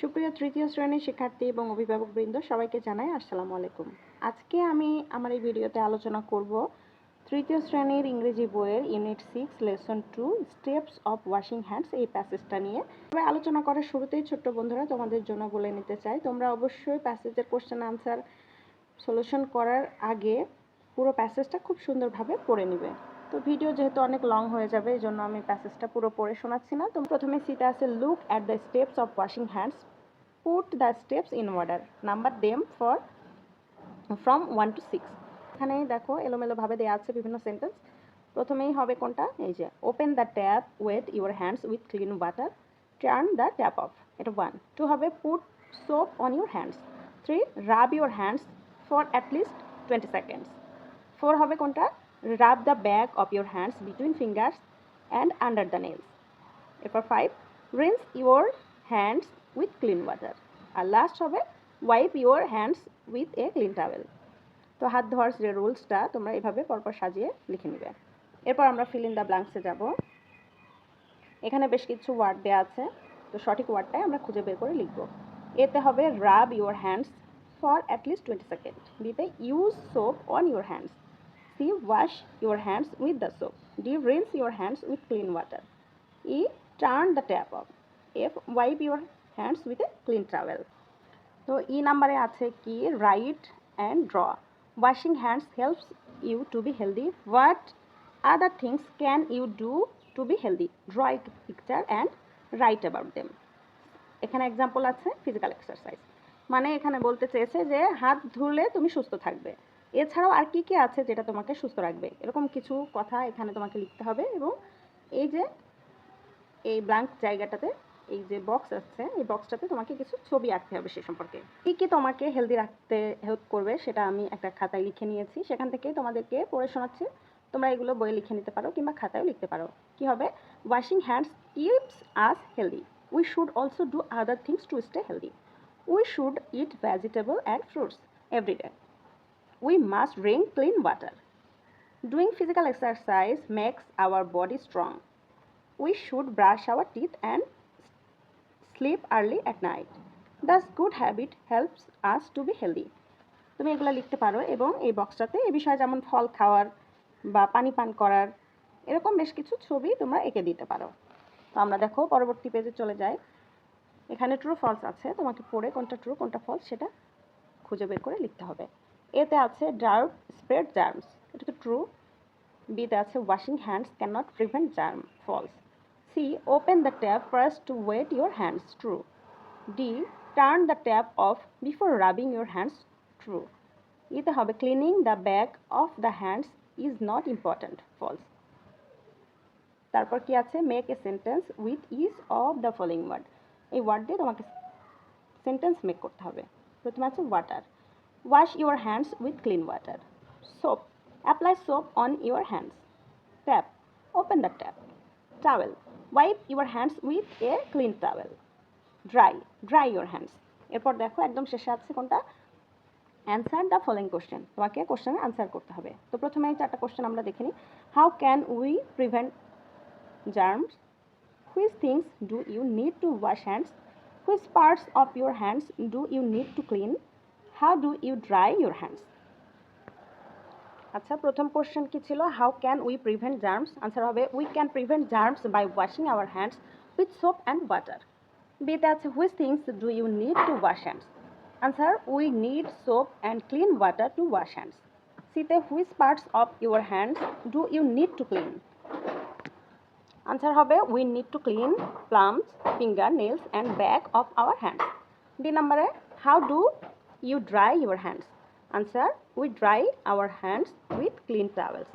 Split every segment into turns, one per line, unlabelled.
সুপ্রিয় তৃতীয় শ্রেণির শিক্ষার্থী এবং অভিভাবকবৃন্দ সবাইকে জানাই আসসালামু আলাইকুম। আজকে আমি আমার এই ভিডিওতে আলোচনা করব তৃতীয় শ্রেণির ইংরেজি বইয়ের unit six, lesson two, steps of washing hands, এই প্যাসেজটা নিয়ে। তবে আলোচনা করার শুরুতেই ছোট্ট বন্ধুরা তোমাদের জন্য বলে নিতে চাই, তোমরা অবশ্যই প্যাসেজের কোশ্চেন আনসার সলিউশন করার আগে পুরো প্যাসেজটা খুব সুন্দরভাবে পড়ে নেবে। তো ভিডিও যেহেতু অনেক লং হয়ে যাবে, এই জন্য আমি প্যাসেজটা পুরো পড়ে শোনাচ্ছি না। তো প্রথমে সিতে আছে look at the steps of washing hands put the steps in order number them for from one to six এখানে দেখো এলোমেলোভাবে দেওয়া আছে বিভিন্ন সেন্টেন্স প্রথমেই হবে কোনটা? এই যে open the tap wet your hands with clean water turn the tap off এটা ওয়ান টু হবে put soap on your hands three rub your hands for at least twenty seconds four হবে কোনটা? Rub the back of your hands between fingers and under the nails এরপর five rinse your hands with clean water R last হবে wipe your hands with a clean towel তো হাত ধোয়ার যে রুলসটা, তোমরা এভাবে পরপর সাজিয়ে লিখে নেবে। এরপর আমরা ফিল ইন দ্য ব্ল্যাঙ্কসে যাব। এখানে বেশ কিছু ওয়ার্ড দেওয়া আছে। তো সঠিক ওয়ার্ডটাই আমরা খুঁজে বের করে লিখব। এতে হবে rub your hands for at least twenty second বিতে use soap on your hands C wash your hands with the soap D rinse your hands with clean water E turn the tap off F wipe your hands with a clean towel তো E নাম্বারে আছে কি? Right and draw washing hands helps you to be healthy what other things can you do to be healthy draw it picture and write about them এখানে example আছে physical exercise মানে এখানে বলতে চেয়েছে যে, হাত ধুলে তুমি সুস্থ থাকবে। এছাড়াও আর কি কি আছে যেটা তোমাকে সুস্থ রাখবে? এরকম কিছু কথা এখানে তোমাকে লিখতে হবে এবং এই যে, এই ব্ল্যাঙ্ক জায়গাটাতে এই যে বক্স আছে, এই বক্সটাতে তোমাকে কিছু ছবি আঁকতে হবে সে সম্পর্কে। কী কী তোমাকে হেলদি রাখতে হেল্প করবে সেটা আমি একটা খাতায় লিখে নিয়েছি। সেখান থেকে তোমাদেরকে পড়ে শোনাচ্ছি। তোমরা এগুলো বইয়ে লিখে নিতে পারো কিংবা খাতায়ও লিখতে পারো। কি হবে? Washing hands keeps us healthy we should also do other things to stay healthy we should eat vegetable and fruits everyday we must drink clean water doing physical exercise makes our body strong we should brush our teeth and sleep early at night. Thus, good habit helps us to be healthy. তুমি এগুলো লিখতে পারো এবং এই বক্সটাতে এই বিষয়ে যেমন ফল খাওয়ার বা পানি পান করার এরকম বেশ কিছু ছবি তোমরা এঁকে দিতে পারো। তো আমরা দেখো পরবর্তী পেজে চলে যাই। এখানে ট্রু ফলস আছে। তোমাকে পড়ে কোনটা ট্রু কোনটা ফলস সেটা খুঁজে বের করে লিখতে হবে। এতে আছে ডার্ক স্প্রেড জার্মস এটা তো ট্রু বিতে আছে washing hands can not prevent germ false C open the tap first to wet your hands true D turn the tap off before rubbing your hands. True. এতে হবে cleaning the back of the hands is not important false তারপর কি আছে make a sentence with each of the following word এই word দিয়ে তোমাকে sentence make করতে হবে, প্রথমে আছে water wash your hands with clean water soap apply soap on your hands tap open the tap towel wipe your hands with a clean towel dry dry your hands এরপর দেখো, একদম শেষে আছে কোনটা? অ্যান্সার দ্য ফলোয়িং কোশ্চেন তোমাকে কোশ্চেনের answer করতে হবে। তো প্রথমে এই চারটা কোশ্চেন আমরা দেখে নিই। How can we prevent germs which things do you need to wash hands which parts of your hands do you need to clean how do you dry your hands আচ্ছা প্রথম কোশ্চেন কি ছিল? How can we prevent germs answer হবে we can prevent germs by washing our hands with soap and water বিতে আছে which things do you need to wash hands answer we need soap and clean water to wash hands সিতে which parts of your hands do you need to clean answer হবে we need to clean palms fingernails and back of our hands D নাম্বারে how do you dry your hands answer we dry our hands with clean towels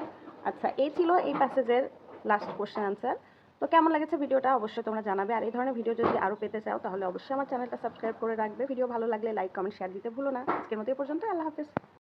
আচ্ছা এই ছিল এই প্যাসেজের last question answer তো কেমন লেগেছে ভিডিওটা অবশ্যই তোমরা জানাবে। আর এই ধরনের ভিডিও যদি আরও পেতে চাও, তাহলে অবশ্যই আমার চ্যানেলটা সাবস্ক্রাইব করে রাখবে। ভিডিও ভালো লাগলে লাইক কমেন্ট শেয়ার দিতে ভুলো না। আজকের মতো এই পর্যন্ত আল্লাহ হাফিজ।